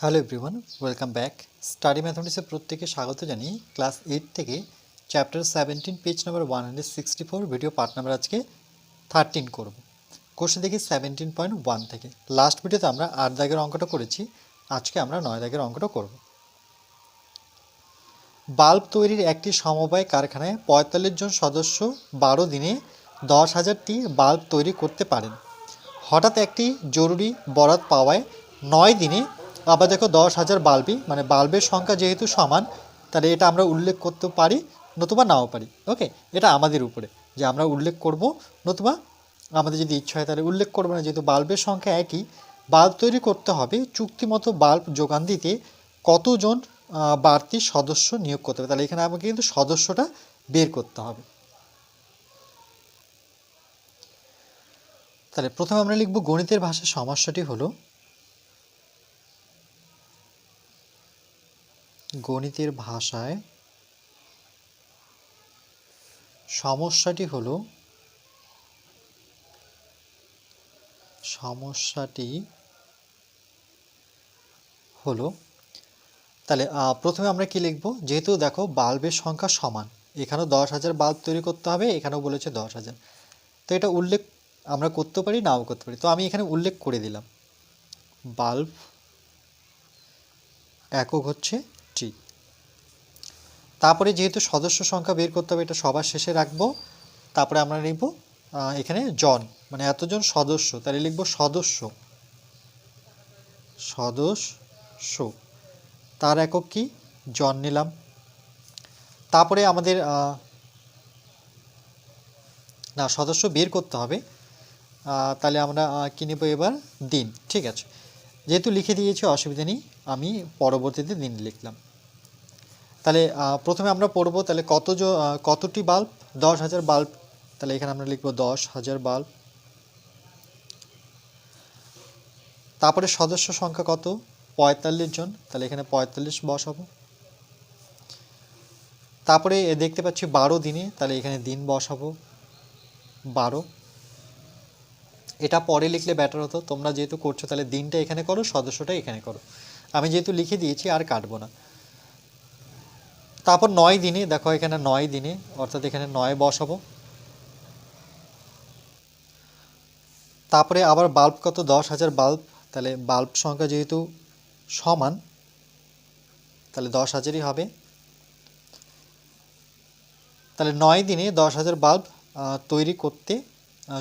Hello everyone welcome back study ম্যাথমেটিক্সের প্রত্যেকে স্বাগত জানিয়ে ক্লাস এইট থেকে chapter seventeen page number one hundred sixty four video part number আজকে thirteen করব। Question দেখি সেভেন্টিন পয়েন্ট ওয়ান থেকে। লাস্ট ভিডিওতে আমরা আট দাগের অঙ্কটা করেছি, আজকে আমরা নয় দাগের অঙ্কটা করব। বাল্ব তৈরির একটি সমবায় কারখানায় পঁয়তাল্লিশ জন সদস্য বারো দিনে দশ হাজারটি বাল্ব তৈরি করতে পারেন। হঠাৎ একটি জরুরি বরাত পাওয়ায় নয় দিনে আবার দেখো দশ হাজার বাল্বই মানে বাল্বের সংখ্যা যেহেতু সমান, তাহলে এটা আমরা উল্লেখ করতে পারি, নতুবা নাও পারি ওকে এটা আমাদের উপরে, যে আমরা উল্লেখ করব, নতুবা আমাদের যদি ইচ্ছা হয় তাহলে উল্লেখ করব না, যেহেতু বাল্বের সংখ্যা একই, বাল্ব তৈরি করতে হবে, চুক্তিমতো বাল্ব যোগান দিতে কতজন বাড়তি সদস্য নিয়োগ করতে হবে, তাহলে এখানে আমাকে কিন্তু সদস্যটা বের করতে হবে। তাহলে প্রথমে আমরা লিখব গণিতের ভাষায় সমস্যাটি হলো গণিতের ভাষায় সমস্যাটি হলো সমস্যাটি হলো, তাহলে প্রথমে আমরা কি লিখব? যেহেতু দেখো বাল্বের সংখ্যা সমান, এখানেও দশ হাজার বাল্ব তৈরি করতে হবে, এখানেও বলেছে দশ হাজার। তো এটা উল্লেখ আমরা করতে পারি, নাও করতে পারি। তো আমি এখানে উল্লেখ করে দিলাম। বাল্ব একক হচ্ছে তারপরে যেহেতু সদস্য সংখ্যা বের করতে হবে, এটা সবার শেষে রাখব। তারপরে আমরা লিখব এখানে জন মানে এতজন সদস্য। তাহলে লিখব সদস্য। সদস্য। তার একক কি? জন নিলাম। তারপরে আমাদের না, সদস্য বের করতে হবে। তাহলে আমরা কি নেব এবার? দিন। ঠিক আছে। যেহেতু লিখে দিয়েছি, অসুবিধা নেই। আমি পরবর্তীতে দিন লিখলাম। তাহলে প্রথমে আমরা পড়ব তাহলে কত কতটি বাল্ব? দশ হাজার বাল্ব। তাহলে এখানে আমরা লিখব দশ হাজার বাল্ব। তারপরে সদস্য সংখ্যা কত? পঁয়তাল্লিশ জন। তাহলে এখানে পঁয়তাল্লিশ বসাবো তারপরে দেখতে পাচ্ছি বারো দিনে। তাহলে এখানে দিন বসাবো বারো। এটা পরে লিখলে ব্যাটার হতো। তোমরা যেহেতু করছ, তাহলে দিনটা এখানে করো, সদস্যটা এখানে করো। আমি যেহেতু লিখে দিয়েছি, আর কাটবো না। তারপর নয় দিনে, দেখো এখানে নয় দিনে, অর্থাৎ এখানে নয় বসাবো। তারপরে আবার বাল্ব কত? দশ হাজার বাল্ব। তাহলে বাল্ব সংখ্যা যেহেতু সমান, তাহলে দশ হাজারই হবে। তাহলে নয় দিনে দশ হাজার বাল্ব তৈরি করতে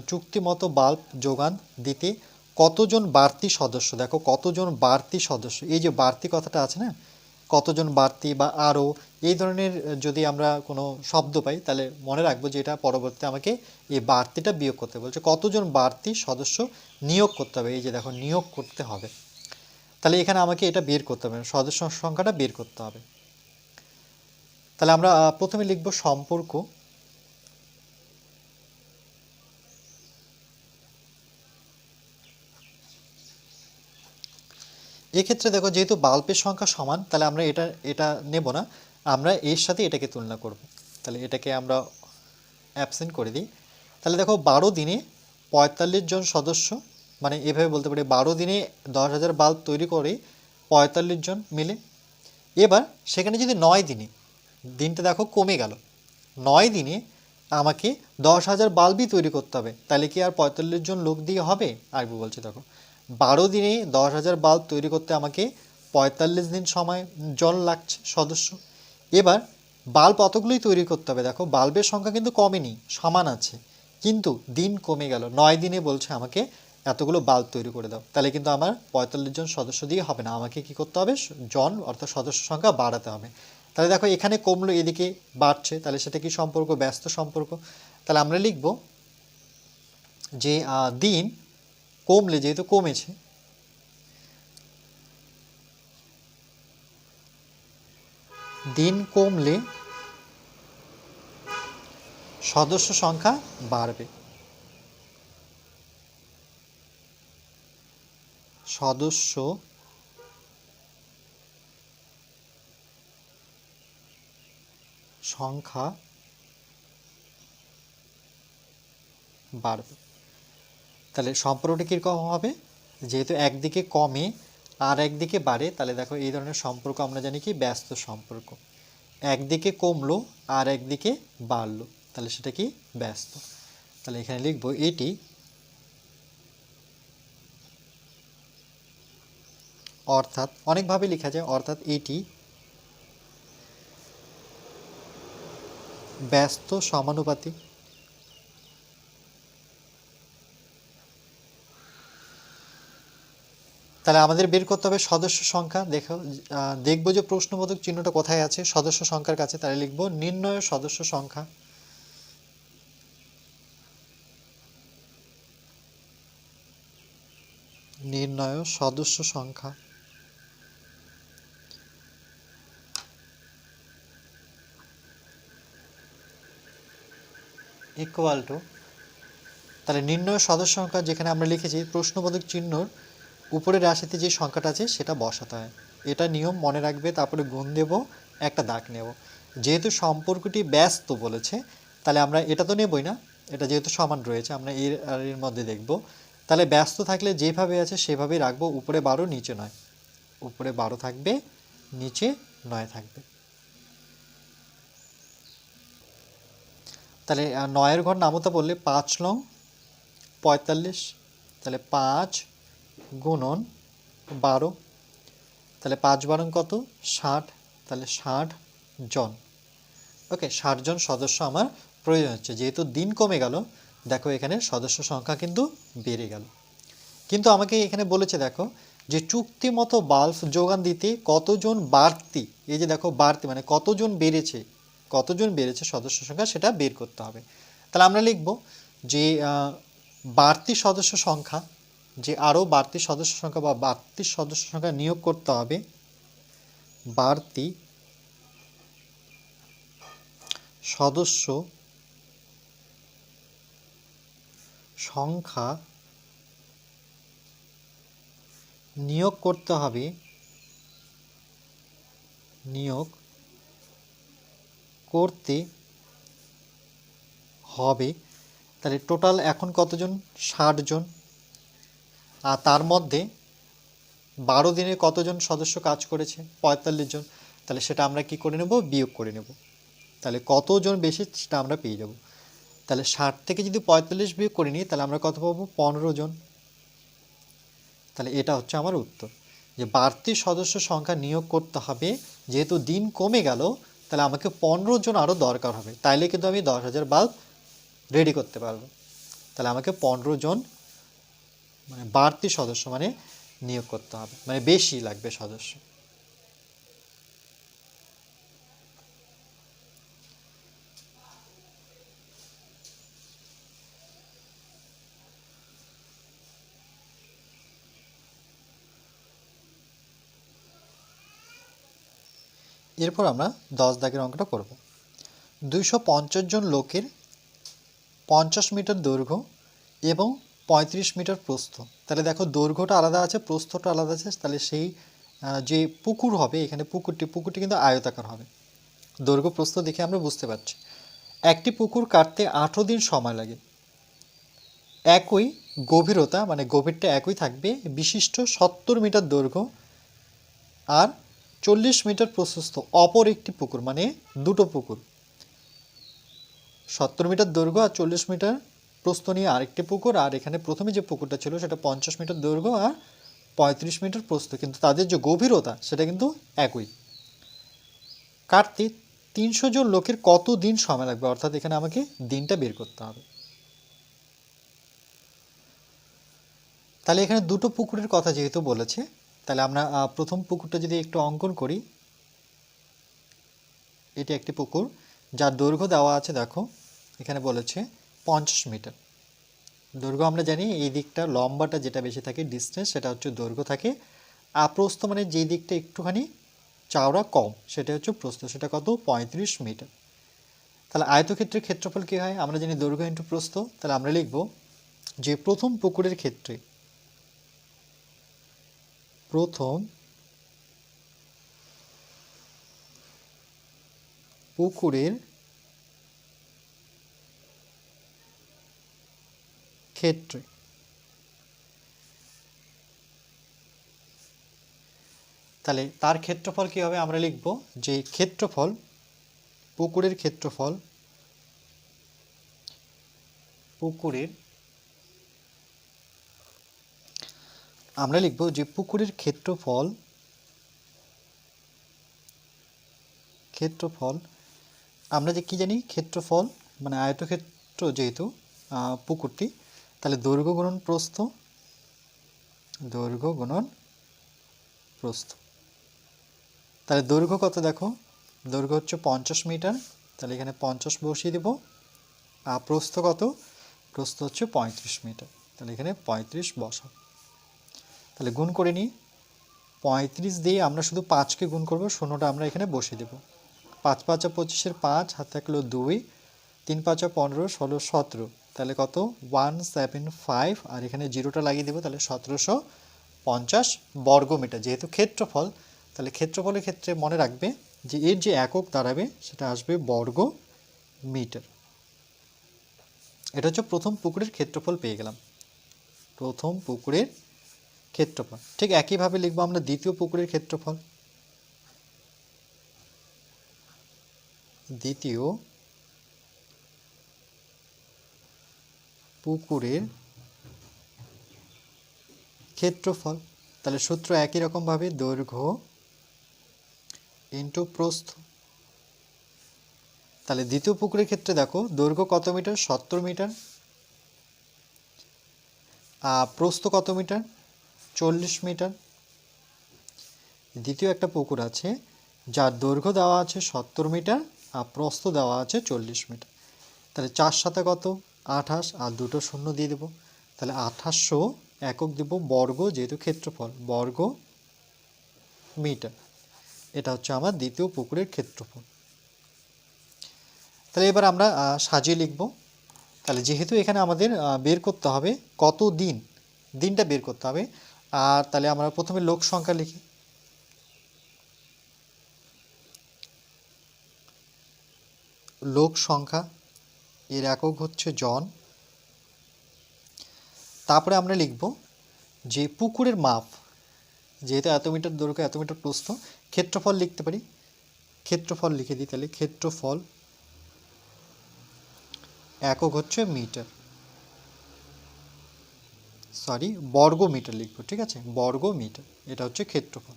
চুক্তিমতো বাল্ব যোগান দিতে কতজন বাড়তি সদস্য? দেখো কতজন বাড়তি সদস্য? এই যে বাড়তি কথাটা আছে না কতজন বাড়তি বা আরও এই ধরনের যদি আমরা কোনো শব্দ পাই, তাহলে মনে রাখব যে এটা পরবর্তীতে আমাকে এই বাড়তিটা বিয়োগ করতে বলছে। কতজন বাড়তি সদস্য নিয়োগ করতে হবে? এই যে দেখো, নিয়োগ করতে হবে। তাহলে এখানে আমাকে এটা বের করতে হবে, সদস্য সংখ্যাটা বের করতে হবে। তাহলে আমরা প্রথমে লিখব সম্পর্ক। এক্ষেত্রে দেখো, যেহেতু বাল্বের সংখ্যা সমান, তাহলে আমরা এটা এটা নেব না। আমরা এর সাথে এটাকে তুলনা করব। তাহলে এটাকে আমরা অ্যাবসেন্ট করে দিই। তাহলে দেখো, বারো দিনে পঁয়তাল্লিশ জন সদস্য মানে এভাবে বলতে পারি, বারো দিনে দশ হাজার বাল্ব তৈরি করে পঁয়তাল্লিশ জন মিলে। এবার সেখানে যদি নয় দিনে, দিনটা দেখো কমে গেল। নয় দিনে আমাকে দশ হাজার বাল্বই তৈরি করতে হবে। তাহলে কি আর পঁয়তাল্লিশ জন লোক দিয়ে হবে? আসব বলছে দেখো। বারো দিনে দশ হাজার বাল্ব তৈরি করতে আমাকে পঁয়তাল্লিশ দিন সময় জল লাগছে, সদস্য। এবার বাল্ব অতগুলোই তৈরি করতে হবে। দেখো, বাল্বের সংখ্যা কিন্তু কমেনি, সমান আছে। কিন্তু দিন কমে গেল। নয় দিনে বলছে আমাকে এতগুলো বাল্ব তৈরি করে দাও। তাহলে কিন্তু আমার পঁয়তাল্লিশ জন সদস্য দিয়ে হবে না। আমাকে কি করতে হবে? জন, অর্থাৎ সদস্য সংখ্যা বাড়াতে হবে। তাহলে দেখো, এখানে কমলো, এদিকে বাড়ছে। তাহলে সেটা কি সম্পর্ক? ব্যস্ত সম্পর্ক। তাহলে আমরা লিখব যে দিন কমলে যেহেতু কমেছে। দিন কমলে সদস্য সংখ্যা বাড়বে। সদস্য সংখ্যা বাড়বে। তাহলে সম্পর্কটা কীরকম হবে? যেহেতু একদিকে কমে আর একদিকে বাড়ে, তাহলে দেখো এই ধরনের সম্পর্ক আমরা জানি কি? ব্যস্ত সম্পর্ক। একদিকে কমলো আর একদিকে বাড়লো, তাহলে সেটা কি? ব্যস্ত। তাহলে এখানে লিখব এটি অর্থাৎ, অনেকভাবে লেখা যায়, অর্থাৎ এটি ব্যস্ত সমানুপাতিক। তাহলে আমাদের বের করতে হবে সদস্য সংখ্যা। দেখো দেখব যে প্রশ্নবোধক চিহ্নটা কোথায় আছে। সদস্য সংখ্যার কাছে তাহলে লিখব নির্ণয় সদস্য সংখ্যা। নির্ণয় সদস্য সংখ্যা। ইকুয়াল টু তাহলে নির্ণয় সদস্য সংখ্যা যেখানে আমরা লিখেছি, প্রশ্নবোধক চিহ্নর উপরের রাশিতে যে সংখ্যাটা আছে, সেটা বসাতে হয়। এটা নিয়ম মনে রাখবে, তারপরে গুণ দেব, একটা দাগ নেব। যেহেতু সম্পর্কটি ব্যস্ত বলেছে, তাহলে আমরা এটা তো নেবই না। এটা যেহেতু সমান রয়েছে, আমরা এর এর মধ্যে দেখব। তাহলে ব্যস্ত থাকলে যেভাবে আছে, সেভাবেই রাখব। উপরে বারো, নিচে নয়। উপরে বারো থাকবে, নিচে নয় থাকবে। তাহলে নয়ের ঘর নামতা বললে পাঁচ লং পঁয়তাল্লিশ। তাহলে পাঁচ গুণন বারো, তাহলে পাঁচ বারং কত? ষাট, তাহলে ষাট জন। ওকে, ষাট জন সদস্য আমার প্রয়োজন হচ্ছে। যেহেতু দিন কমে গেল, দেখো এখানে সদস্য সংখ্যা কিন্তু বেড়ে গেল। কিন্তু আমাকে এখানে বলেছে, দেখো, যে চুক্তি মতো বাল্ব যোগান দিতে কতজন বাড়তি, এই যে দেখো বাড়তি মানে কতজন বেড়েছে কতজন বেড়েছে সদস্য সংখ্যা সেটা বের করতে হবে। তাহলে আমরা লিখব যে বাড়তি সদস্য সংখ্যা যে আরও বাড়তি সদস্য সংখ্যা বা বাড়তি সদস্য সংখ্যা নিয়োগ করতে হবে, বাড়তি সদস্য সংখ্যা নিয়োগ করতে হবে, নিয়োগ করতে হবে। তাহলে টোটাল এখন কতজন? ষাট জন। আর তার মধ্যে বারো দিনে কতজন সদস্য কাজ করেছে? পঁয়তাল্লিশ জন। তাহলে সেটা আমরা কি করে নেব? বিয়োগ করে নেব। তাহলে কতজন বেশি সেটা আমরা পেয়ে যাব। তাহলে ষাট থেকে যদি পঁয়তাল্লিশ বিয়োগ করে নিই, তাহলে আমরা কত পাবো? পনেরো জন। তাহলে এটা হচ্ছে আমার উত্তর। যে বাড়তি সদস্য সংখ্যা নিয়োগ করতে হবে, যেহেতু দিন কমে গেল, তাহলে আমাকে পনেরো জন আরও দরকার হবে। তাইলে কিন্তু আমি দশ হাজার বাল্ব রেডি করতে পারব। তাহলে আমাকে পনেরো জন মানে বাড়তি সদস্য মানে নিয়োগ করতে হবে। মানে বেশি লাগবে সদস্য। এরপর আমরা দশ দাগের অঙ্কটা করব। দুইশো পঞ্চাশ জন লোকের পঞ্চাশ মিটার দৈর্ঘ্য এবং পঁয়ত্রিশ মিটার প্রস্থ। তাহলে দেখো দৈর্ঘ্যটা আলাদা আছে, প্রস্থটা আলাদা আছে, তাহলে সেই যে পুকুর হবে, এখানে পুকুরটি পুকুরটি কিন্তু আয়তাকার হবে। দৈর্ঘ্য প্রস্থ দেখে আমরা বুঝতে পারছি। একটি পুকুর কাটতে আঠেরো দিন সময় লাগে। একই গভীরতা মানে গভীরটা একই থাকবে, বিশিষ্ট সত্তর মিটার দৈর্ঘ্য আর চল্লিশ মিটার প্রশস্ত অপর একটি পুকুর মানে দুটো পুকুর। সত্তর মিটার দৈর্ঘ্য আর চল্লিশ মিটার প্রস্থ নিয়ে আরেকটি পুকুর, আর এখানে প্রথমে যে পুকুরটা ছিল সেটা পঞ্চাশ মিটার দৈর্ঘ্য আর পঁয়ত্রিশ মিটার প্রস্থ। কিন্তু তাদের যে গভীরতা, সেটা কিন্তু একই। কাটতে তিনশো জন লোকের কত দিন সময় লাগবে? অর্থাৎ এখানে আমাকে দিনটা বের করতে হবে। তাহলে এখানে দুটো পুকুরের কথা যেহেতু বলেছে, তাহলে আমরা প্রথম পুকুরটা যদি একটু অঙ্কন করি। এটি একটি পুকুর, যার দৈর্ঘ্য দেওয়া আছে, দেখো, এখানে বলেছে পঞ্চাশ মিটার। দৈর্ঘ্য আমরা জানি, এই দিকটা লম্বাটা যেটা বেশি থাকে ডিস্টেন্স সেটা হচ্ছে দৈর্ঘ্য থাকে। আর মানে যেই দিকটা একটুখানি চাওড়া কম, সেটা হচ্ছে প্রস্থ, সেটা কত? পঁয়ত্রিশ মিটার। তাহলে আয়তক্ষেত্রের ক্ষেত্রফল কী হয়? আমরা জানি দৈর্ঘ্য ইন্টু প্রস্থ। তাহলে আমরা লিখব, যে প্রথম পুকুরের ক্ষেত্রে প্রথম পুকুরের ক্ষেত্রে। তাহলে তার ক্ষেত্রফল কী হবে? আমরা লিখব যে ক্ষেত্রফল, পুকুরের ক্ষেত্রফল, পুকুরের, আমরা লিখব যে পুকুরের ক্ষেত্রফল ক্ষেত্রফল, আমরা যে কি জানি? ক্ষেত্রফল মানে আয়তক্ষেত্র যেহেতু পুকুরটি তাহলে দৈর্ঘ্য গুণন প্রস্থ, দৈর্ঘ্য গুণন প্রস্থ। তাহলে দৈর্ঘ্য কত দেখো? দৈর্ঘ্য হচ্ছে পঞ্চাশ মিটার, তাহলে এখানে পঞ্চাশ বসিয়ে দেব। আর প্রস্থ কত? প্রস্থ হচ্ছে পঁয়ত্রিশ মিটার, তাহলে এখানে পঁয়ত্রিশ বসা তাহলে গুণ করে নিই। পঁয়ত্রিশ দিয়ে আমরা শুধু পাঁচকে গুণ করব, শূন্যটা আমরা এখানে বসিয়ে দেব। পাঁচ পাঁচা পঁচিশের পাঁচ, হাত থাকল দুই, তিন পাঁচা পনেরো, ষোলো, সতেরো। তাহলে কত? ওয়ান সেভেন ফাইভ আর এখানে জিরোটা লাগিয়ে দেবো, তাহলে সতেরোশো পঞ্চাশ বর্গ মিটার যেহেতু ক্ষেত্রফল, তাহলে ক্ষেত্রফলের ক্ষেত্রে মনে রাখবে যে এর যে একক দাঁড়াবে, সেটা আসবে বর্গ মিটার এটা হচ্ছে প্রথম পুকুরের ক্ষেত্রফল পেয়ে গেলাম। প্রথম পুকুরের ক্ষেত্রফল। ঠিক একইভাবে লিখব আমরা দ্বিতীয় পুকুরের ক্ষেত্রফল। দ্বিতীয় পুকুরের ক্ষেত্রফল, তাহলে সূত্র একই রকমভাবে দৈর্ঘ্য ইন্টু প্রস্থ। তাহলে দ্বিতীয় পুকুরের ক্ষেত্রে দেখো, দৈর্ঘ্য কত মিটার? সত্তর মিটার। প্রস্থ কত মিটার? চল্লিশ মিটার। দ্বিতীয় একটা পুকুর আছে, যার দৈর্ঘ্য দেওয়া আছে সত্তর মিটার আর প্রস্থ দেওয়া আছে চল্লিশ মিটার। তাহলে চার সাথে কত? আঠাশ আর দুটো শূন্য দিয়ে দেবো। তাহলে আঠাশশো একক দেব বর্গ যেহেতু ক্ষেত্রফল, বর্গ মিটার। এটা হচ্ছে আমার দ্বিতীয় পুকুরের ক্ষেত্রফল। তাহলে এবার আমরা সাজিয়ে লিখব। তাহলে যেহেতু এখানে আমাদের বের করতে হবে কত দিন, দিনটা বের করতে হবে, আর তাহলে আমরা প্রথমে লোক সংখ্যা লিখি। লোক সংখ্যা এর একক হচ্ছে জন। তারপরে আমরা লিখব যে পুকুরের মাপ, যেহেতু এত মিটার দৈর্ঘ্য, এত মিটার প্রস্থ, ক্ষেত্রফল লিখতে পারি। ক্ষেত্রফল লিখে দিই তাহলে, ক্ষেত্রফল একক হচ্ছে মিটার। সরি বর্গ মিটার লিখব, ঠিক আছে? বর্গ মিটার এটা হচ্ছে ক্ষেত্রফল।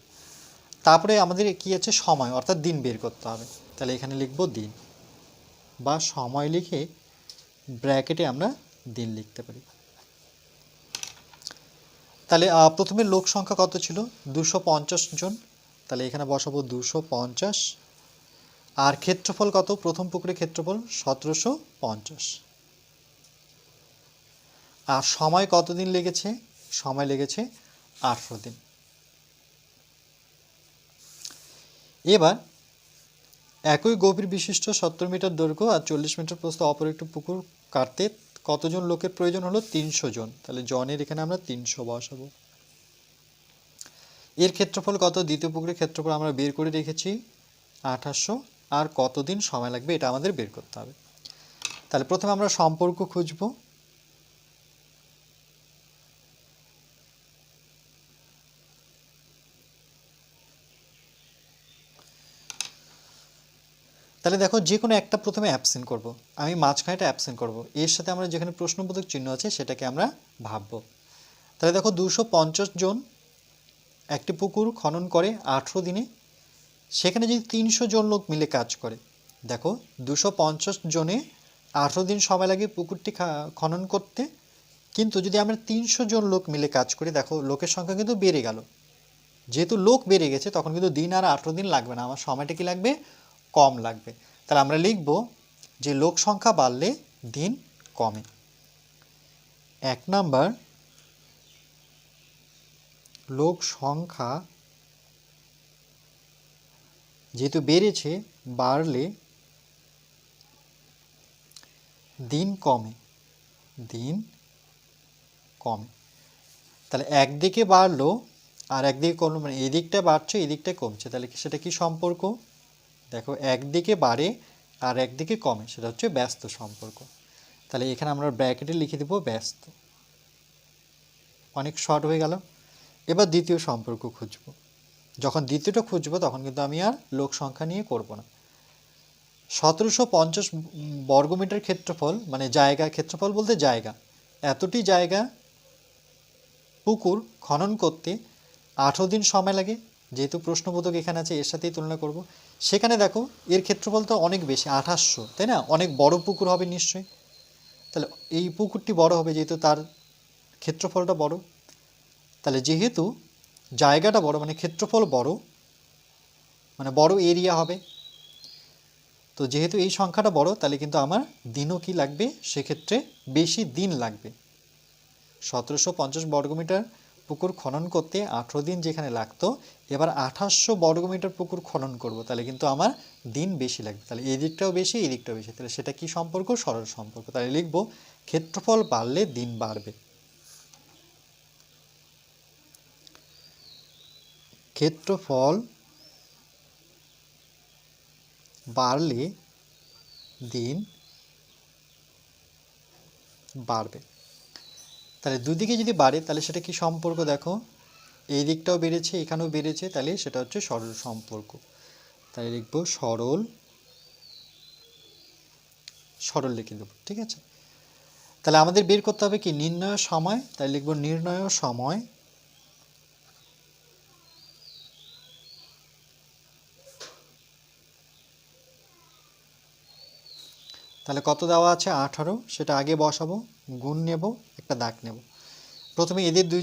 তারপরে আমাদের কি আছে? সময়, অর্থাৎ দিন বের করতে হবে। তাহলে এখানে লিখব দিন। বা সময় লিখে ব্র্যাকেটে আমরা দিন লিখতে পারি। তাহলে প্রথমে লোক সংখ্যা কত ছিল? দুশো জন। তাহলে এখানে বসাবো দুশো আর ক্ষেত্রফল কত? প্রথম পুকুরে ক্ষেত্রফল সতেরোশো পঞ্চাশ। আর সময় কতদিন লেগেছে? সময় লেগেছে আঠেরো দিন। এবার একই গভীর বিশিষ্ট সত্তর মিটার দৈর্ঘ্য আর চল্লিশ মিটার প্রস্থ অপর একটি পুকুর কাটতে কতজন লোকের প্রয়োজন হলো? তিনশো জন। তাহলে জনের এখানে আমরা তিনশো বসাবো। এর ক্ষেত্রফল কত? দ্বিতীয় পুকুরের ক্ষেত্রফল আমরা বের করে রেখেছি আঠাশশো। আর কতদিন সময় লাগবে? এটা আমাদের বের করতে হবে। তাহলে প্রথমে আমরা সম্পর্ক খুঁজবো। তাহলে দেখো যে কোনো একটা প্রথমে অ্যাবসেন্ট করব। আমি মাঝখানেটা অ্যাবসেন্ট করব। এর সাথে আমরা যেখানে প্রশ্নবোধক চিহ্ন আছে সেটাকে আমরা ভাববো। তাহলে দেখো দুশো জন একটি পুকুর খনন করে আঠেরো দিনে। সেখানে যদি তিনশো জন লোক মিলে কাজ করে, দেখো দুশো জনে আঠেরো দিন সময় লাগে পুকুরটি খনন করতে। কিন্তু যদি আমরা তিনশো জন লোক মিলে কাজ করি, দেখো লোকের সংখ্যা কিন্তু বেড়ে গেল। যেহেতু লোক বেড়ে গেছে, তখন কিন্তু দিন আর আঠেরো দিন লাগবে না। আমার সময়টা কি লাগবে? কম লাগবে। তাহলে আমরা লিখব যে লোক সংখ্যা বাড়লে দিন কমে। এক নাম্বার, লোক সংখ্যা যেহেতু বেড়েছে, বাড়লে দিন কমে দিন কমে। তাহলে একদিকে বাড়লো আর একদিকে কমলো মানে এদিকটা বাড়ছে, এদিকটা কমছে। তাহলে সেটা কি সম্পর্ক? দেখো, একদিকে বাড়ে আর একদিকে কমে, সেটা হচ্ছে ব্যস্ত সম্পর্ক। তাহলে এখানে আমরা ব্র্যাকেটে লিখে দেবো ব্যস্ত। অনেক শর্ট হয়ে গেল। এবার দ্বিতীয় সম্পর্ক খুঁজব। যখন দ্বিতীয়টা খুঁজবো, তখন কিন্তু আমি আর লোক সংখ্যা নিয়ে করব না। সতেরোশো পঞ্চাশ বর্গমিটার ক্ষেত্রফল মানে জায়গা, ক্ষেত্রফল বলতে জায়গা। এতটি জায়গা, পুকুর খনন করতে আঠেরো দিন সময় লাগে। যেহেতু প্রশ্নবোধক এখানে আছে, এর সাথেই তুলনা করব। সেখানে দেখো, এর ক্ষেত্রফল তো অনেক বেশি, আঠাশশো, তাই না? অনেক বড় পুকুর হবে নিশ্চয়ই। তাহলে এই পুকুরটি বড় হবে যেহেতু তার ক্ষেত্রফলটা বড়। তাহলে যেহেতু জায়গাটা বড় মানে ক্ষেত্রফল বড় মানে বড় এরিয়া হবে। তো যেহেতু এই সংখ্যাটা বড়, তাহলে কিন্তু আমার দিনও কি লাগবে? সেক্ষেত্রে বেশি দিন লাগবে। সতেরোশো পঞ্চাশ বর্গমিটার পুকুর খনন করতে আঠেরো দিন যেখানে লাগতো এবার আঠাশশো বর্গমিটার পুকুর খনন করব, তাহলে কিন্তু আমার দিন বেশি লাগবে। তাহলে এই দিকটাও বেশি, এই দিকটাও বেশি। তাহলে সেটা কি সম্পর্ক? সরল সম্পর্ক। তাহলে লিখব, ক্ষেত্রফল বাড়লে দিন বাড়বে। ক্ষেত্রফল বাড়লে দিন বাড়বে। তাহলে দুদিকে যদি বাড়ে, তাহলে সেটা কি সম্পর্ক? দেখো। এই দিকটাও বেড়েছে, এখানেও বেড়েছে, তাহলে সেটা হচ্ছে সরল সম্পর্ক। তাহলে লিখব সরল সরল লিখে দেবো, ঠিক আছে? তাহলে আমাদের বের করতে হবে কি? নির্ণয় সময় তাই লিখব নির্ণয় সময়। তাহলে কত দেওয়া আছে? আঠারো, সেটা আগে বসাবো, গুণ নেব, একটা দাগ নেব। প্রথমে এদের দুই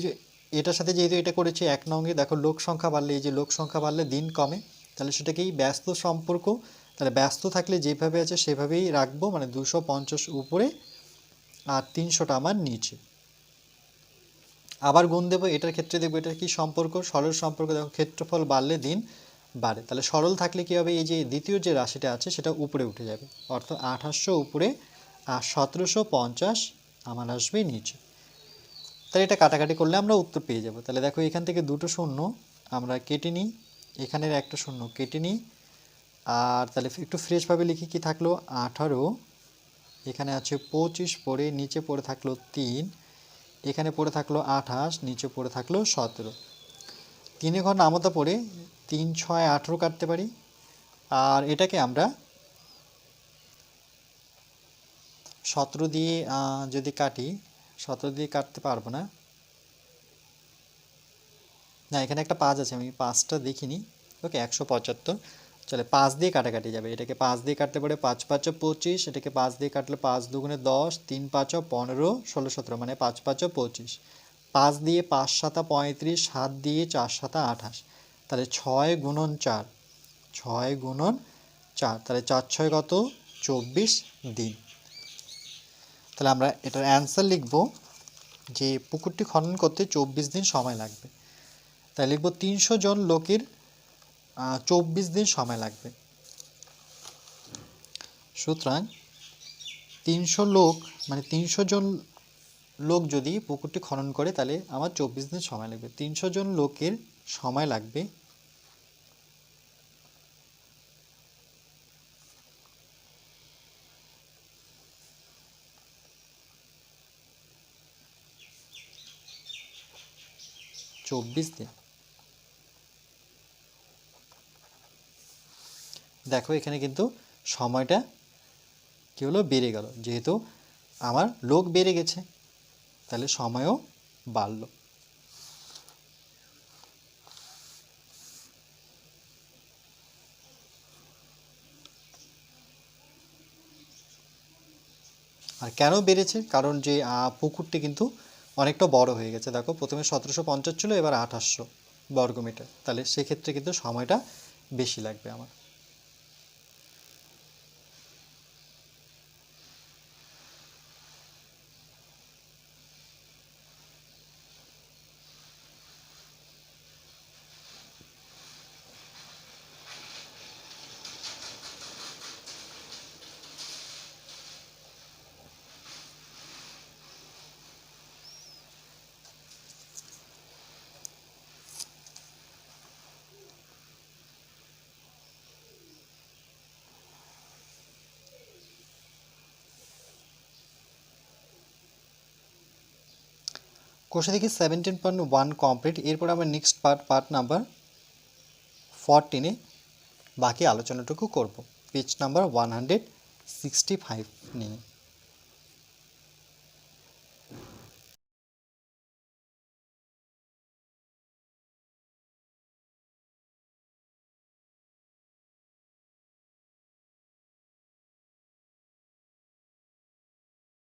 এটার সাথে যেহেতু এটা করেছি, এক নঙ্গে দেখো লোক সংখ্যা বাড়লে, এই যে লোক সংখ্যা বাড়লে দিন কমে, তাহলে সেটাকেই ব্যস্ত সম্পর্ক, তাহলে ব্যস্ত থাকলে যেভাবে আছে সেভাবেই রাখব মানে দুশো পঞ্চাশ উপরে আর তিনশোটা আমার নিচে। আবার গুণ দেবো, এটার ক্ষেত্রে দেখব এটা কি সম্পর্ক, সরল সম্পর্ক, দেখো ক্ষেত্রফল বাড়লে দিন বাড়ে। তাহলে সরল থাকলে কী হবে, এই যে দ্বিতীয় যে রাশিটা আছে সেটা উপরে উঠে যাবে, অর্থাৎ আঠাশশো উপরে আর সতেরোশো পঞ্চাশ আমার আসবে নিচে। তাহলে এটা কাটাকাটি করলে আমরা উত্তর পেয়ে যাব। তাহলে দেখো এখান থেকে দুটো শূন্য আমরা কেটে নিই, এখানের একটা শূন্য কেটে নিই। আর তাহলে একটু ফ্রেশভাবে লিখি কি থাকল? আঠারো। এখানে আছে পঁচিশ পড়ে নিচে পড়ে থাকল তিন। এখানে পড়ে থাকল আঠাশ, নিচে পড়ে থাকল সতেরো। তিনে ঘর নামতা পড়ে তিন, ছয়, আঠেরো কাটতে পারি। আর এটাকে আমরা সতেরো দিয়ে যদি কাটি সতেরো দিয়ে কাটতে পারব না। না, এখানে একটা পাঁচ আছে, আমি পাঁচটা দেখিনি। ওকে, একশো পঁচাত্তর। চলে, পাঁচ দিয়ে কাটাকাটি যাবে। এটাকে পাঁচ দিয়ে কাটতে পারে পাঁচ পাঁচও পঁচিশ, এটাকে পাঁচ দিয়ে কাটলে পাঁচ দুগুণে দশ, তিন পাঁচও পনেরো, ষোলো সতেরো মানে পাঁচ পাঁচও পঁচিশ। পাঁচ দিয়ে পাঁচ সাতা পঁয়ত্রিশ, সাত দিয়ে চার সাতা আঠাশ। তাহলে ছয় গুণন চার। ছয় গুণন চার। তাহলে চার ছয় কত? চব্বিশ দিন। তাহলে আমরা এটার অ্যান্সার লিখব যে পুকুরটি খনন করতে চব্বিশ দিন সময় লাগবে। তাই লিখব তিনশো জন লোকের চব্বিশ দিন সময় লাগবে। সুতরাং তিনশো লোক মানে তিনশো জন লোক যদি পুকুরটি খনন করে তাহলে আমার চব্বিশ দিন সময় লাগবে। তিনশো জন লোকের সময় লাগবে চব্বিশ দিন। দেখো, এখানে কিন্তু সময়টা কী হলো? বেড়ে গেল। যেহেতু আমার লোক বেড়ে গেছে, তাহলে সময়ও বাড়লো। আর কেন বেড়েছে? কারণ যে পুকুরটি কিন্তু অনেকটা বড় হয়ে গেছে। দেখো, প্রথমে সতেরোশো পঞ্চাশ ছিল, এবার আঠাশশো বর্গমিটার। তাহলে সেক্ষেত্রে কিন্তু সময়টা বেশি লাগবে আমার। কোষে দেখি সেভেন্টিন পয়েন্ট ওয়ান কমপ্লিট এরপর আমরা নেক্সট পার্ট পার্ট নাম্বার ফরটিনে বাকি আলোচনাটুকু করব। Page number one hundred sixty five নিয়ে।